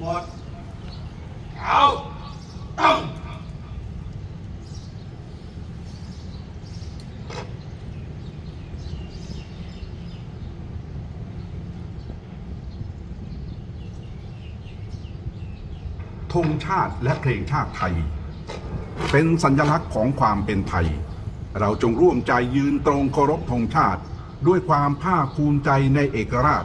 หมดเอาต้องธงชาติและเพลงชาติไทย เป็นสัญลักษณ์ของความเป็นไทย เราจงร่วมใจยืนตรงเคารพธงชาติ ด้วยความภาคภูมิใจในเอกราช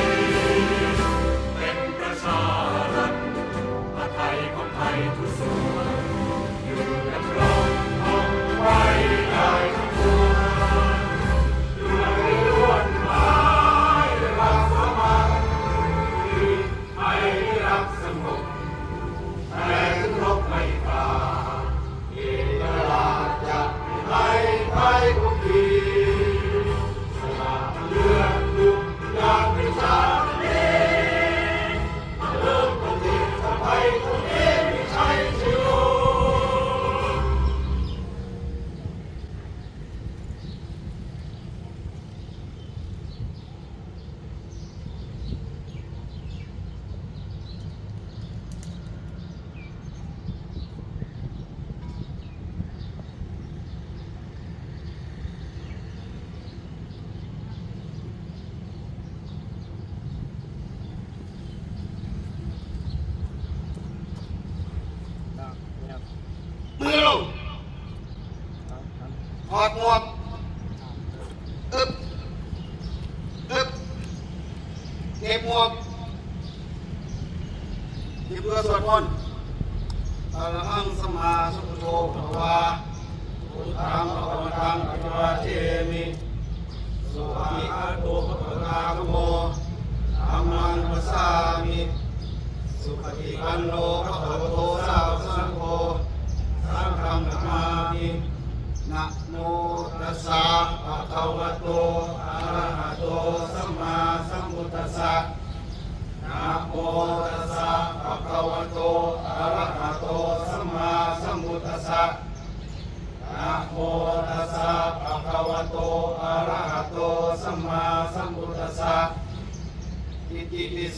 อึบอึบเก็บหมวกเก็บตัวสวดมนต์อะระหังสมมาสุโธภะคะวาพุทธังภะคะหังอะระวะเทมิสุขิอาโตภะคะวะตาธัมโมธัมมังวสสามิสุปฏิปันโนพระโตโตสาวสังโฆสังฆังนามามินะโม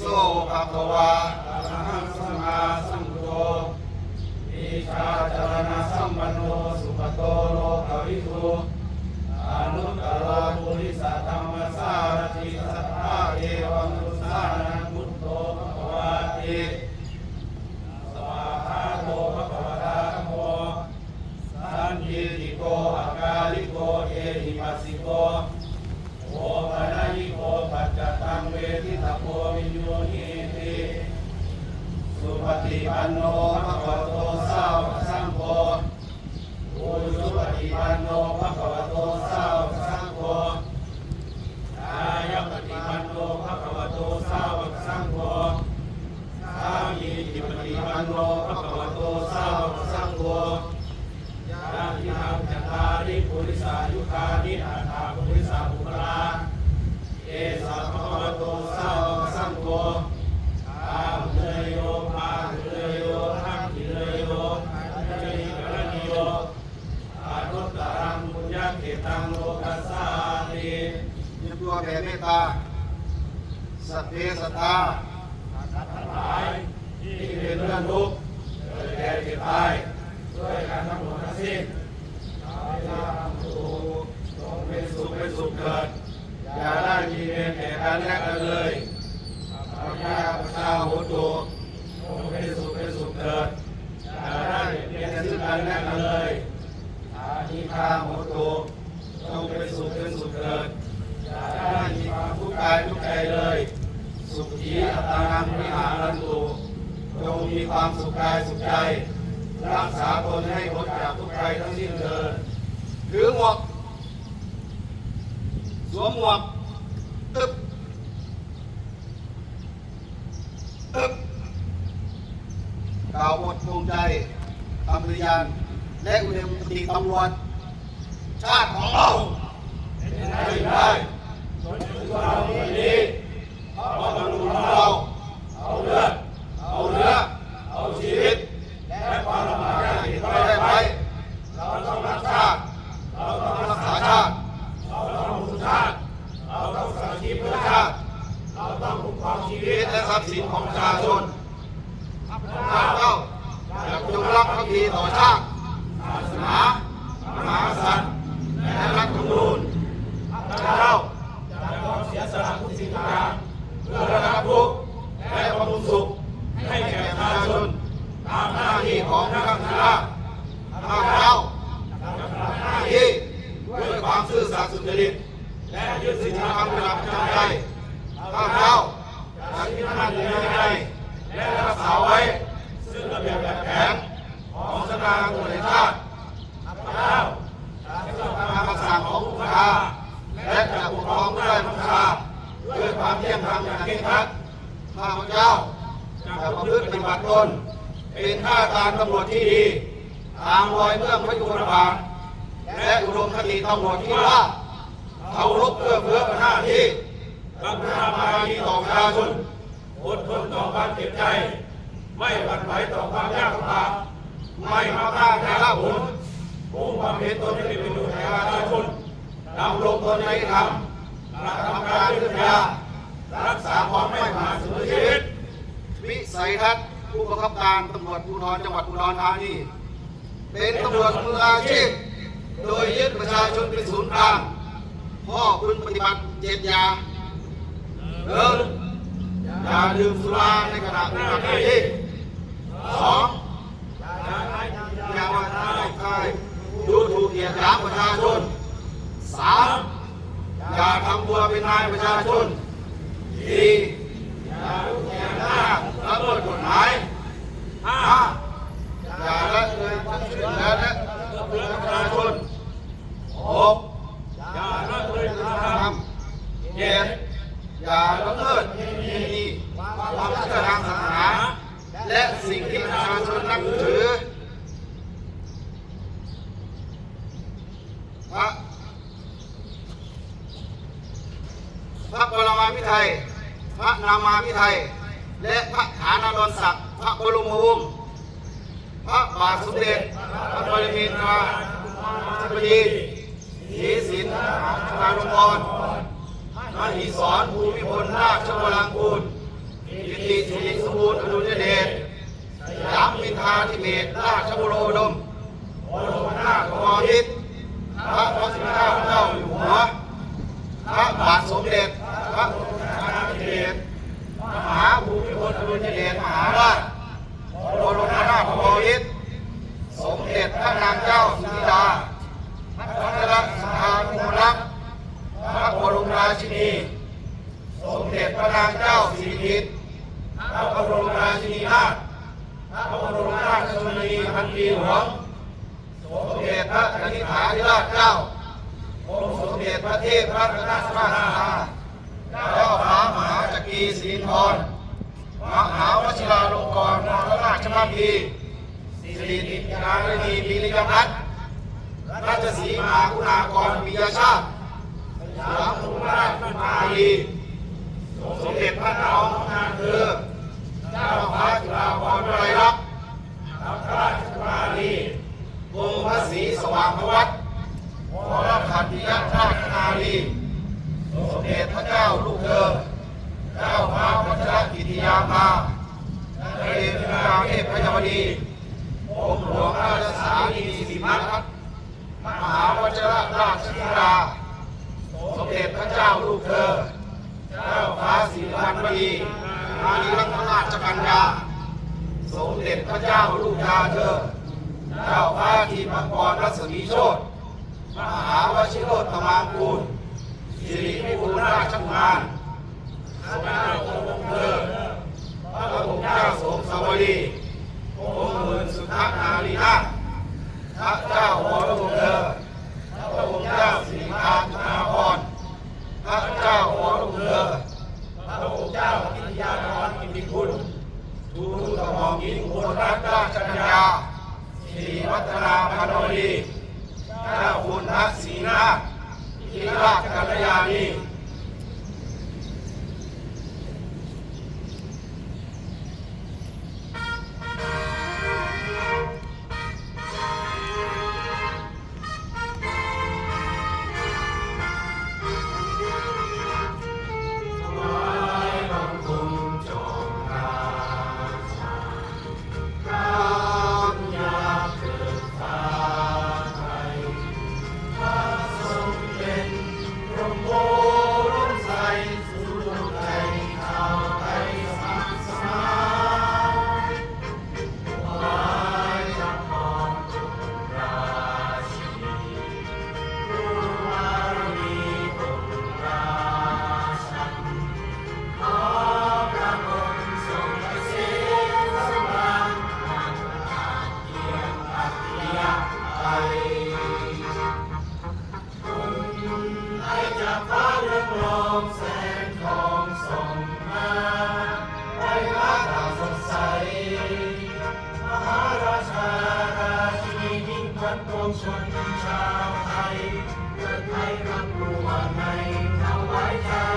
โสภควา ตาโพวิญโยหิติสุปฏิปันโนภะคะโตสาวกสังโฆโอสุปฏิปันโนภะคะวะโตสาวกสังโฆกายปฏิปันโนภะคะวะโตสาวกสังโฆสามีจิปฏิปันโนภะคะวะโตสาวกสังโฆ ยาทิทางจัตตาริปุริสายุคานิอาถาปุริสาภุคลาเอสะภะคะวะโตสาวกสังโฆอาหุเนยโยภาหุเนยโยทักขิเนยโยอัจจริกรณิโยอานุตตรังปุญญเกตังโลกัสสาติ มีตัวแผ่เมตตา สัพเพสัตตา ทั้งหลายที่เป็นเรื่องทุกข์เกิดแก่เจ็บตายด้วยการทั้งหมดทั้งสิ้นขอให้เราทำถูกจงเป็นสุขเป็นสุขเกิด อย่าได้มีเวรแก่กั นและกันเลยข้าค้าพระเจ้าโหตูจงเป็นสุขเป็นสุขเกิดอย่าได้เบียดเบียนซึ่งกันและกันเลยอาทิฆาโหตูจงเป็นสุขเป็นสุขเกิดอย่าได้มีความทุกข์กายทุกข์ใจเลย สุขีอัตานังวิหารันตุจงมีความสุขกายสุขใจ รักษาตนให้พ้นจากทุกข์ใจทั้งสิ้นเถิดถือหมวกสวมหมวกอึบอึบ กล่าวบทภูมิใจทำปริยาน และอุดมคติตำรวจ ชาติของเราได้ได้จนถึงวันนี้เพราะบรรลุของเราเอาเลือด เอาเนื้อ เอาชีวิต และความลำบากยากเข็นไว้ได้ไหมเราต้องรักชาติ เราต้องรักษาชาติ จริต และยึดศีลธรรมเป็นหลักประจำใจข้าพเจ้าจะยึดมั่นในวินัยและรักษาไว้ ซึ่งระเบียบแบบแผนของสำนักงานตำรวจแห่งชาติข้าพเจ้าจะตามคำสั่งของผู้บัญชาและจะปกครองผู้ใต้บัญชาด้วยความเที่ยงธรรมอย่างเคร่งครัดข้าพเจ้าจะประพฤติปฏิบัติตน ข้าราชการตำรวจที่ดีตามรอยเบื้องพระยุคลบาทและอุดมคติตำรวจที่ว่าเคารพเพื่อเพื่อหน้าที่กรุณามาดีต่อประชาชนอดทนต่อความเจ็บใจ ไม่หวั่นไหวต่อความยากลำบากไม่มาต้านแพ้ลาภผลมุ่งบำเพ็ญตนให้เป็นประโยชน์แก่ประชาชนดำรงตนในธรรมกระทำการเพื่อพยารักษาความไม่ประมาทเสมอชีวิตวิสัยทัศน์ ผู้บังคับการตำรวจภูธรจังหวัดอุดรธานีเป็นตำรวจมืออาชีพ โดยยึดประชาชนเป็นศูนย์กลางพ่อพึงปฏิบัติเจ็ดยาหนึ่งอย่าดื่มสุราในขณะปฏิบัติหน้าที่สองอย่าว่าท้ายใครดูถูกเหยียดหยามประชาชนสามอย่าทำตัวเป็นนายประชาชนสี่อย่าลุกแย่หน้าละเมิดกฎหมายห้าอย่าละเลยทั้งช่วยเหลือและเพื่อประชาชนหกอย่าละเลยทำเจ็ดอย่าละเมิดที่นี่ความเชื่อทางศาสนาและสิ่งที่ประชาชนนับถือพระพระปรมาภิไธยพระนามาภิไธย และพระฐานาดรศักดิ์พระบรมวงศ์พระบาทสมเด็จพระปรมินทราธิบดีศรีสินมหาจุฬาลงกรมหิศรภูมิพลราชวรางกูลกิติสิริสมบูรณ์อดุลยเดชสยามมินทาธิเบศราชบุโรดมบรมนาถบพิตพระพระสิงห์เจ้าเจ้าอยู่หัวพระบาทสมเด็จพระ มิพลอดุลยเดชมหาราชบรมนาถบพิตรสมเด็จพระนางเจ้าสุธิดาพัชรสภานุรักษ์พระบรมราชินี สมเด็จพระนางเจ้าสิริกิติ์พระบรมราชินีนาถพระบรมราชชนนีพันปีหลวงสมเด็จพระนิธิฐาธิราชเจ้าองค์สมเด็จพระเทพรัตนราชสุดาเจ้าฟ้ามหาจักรีสิรินทร มหาวชิราลงกรณ์มหาราชมังคีสิริติการณีปิริยพัฒน์ราชสีมาคุณากรปิยชาติสยามภูมิราชมาลีสมเด็จพระนองนางเธอเจ้าฟ้าจุฬาภรณ์ไตรลักษณ์พระราชมาลีวงศ์พระศรีสว่างพวัตรวรขัตติยราชนาลีสมเด็จพระเจ้าลูกเธอ เจ้าฟ้าพัชรกิติยาภาเรนทราเทพพยาวดี องค์หลวงราชสานีสิพัฒน์มหาวชรราชธิดา สมเด็จพระเจ้าลูกเธอ เจ้าฟ้าสิริวัณวดีมานีรัตนราชกัญญา สมเด็จ พระเจ้าลูกยาเธอ เจ้าฟ้าทีมังกรรัศมีโชตมหาวชิโรตตมางกูลสิริวิบูลราชกุมาร พระเจ้าองค์เธอพระองค์เจ้าสมสวดีองค์หมื่นสุทัศนารีนาถพระเจ้าวรวงศ์เธอพระองค์เจ้าสิริพาจุฬาภรณ์พระเจ้าวรวงศ์เธอพระองค์เจ้ากิติยากรกิติคุณทูลกระหม่อมหญิงอุบลรัตนราชกัญญาสิริวัฒนาพันวดีเจ้าคุณทักษีนาถทิ ราชกัลยาณี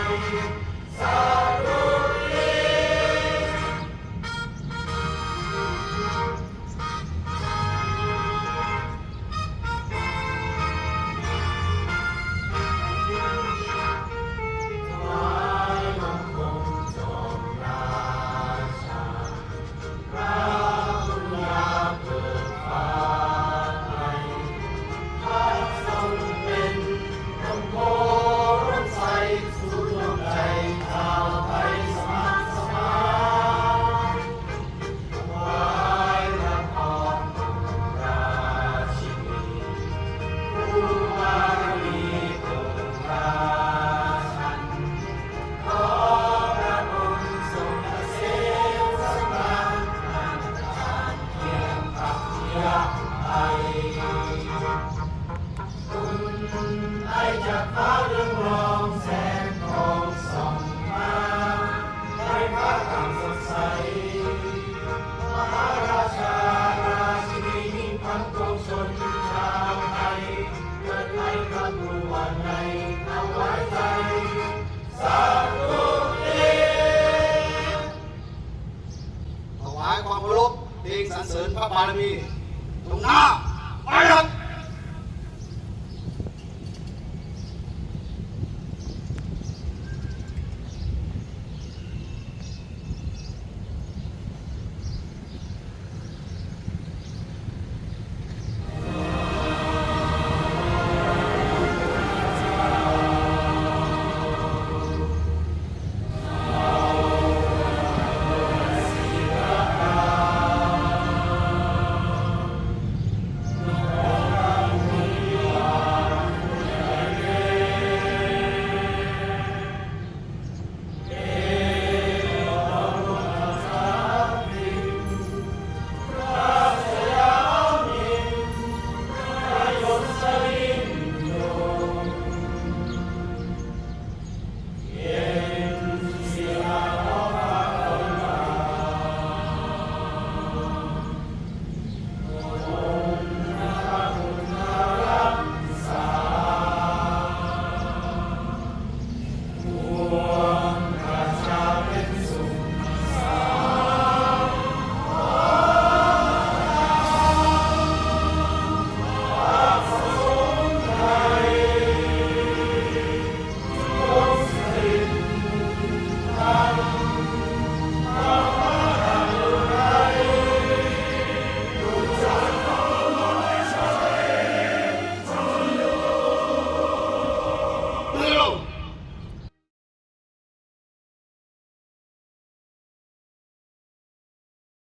Thank you. ายความเคารพเพลงสรรเสริญพระบารมีตรงหน้าไปครับ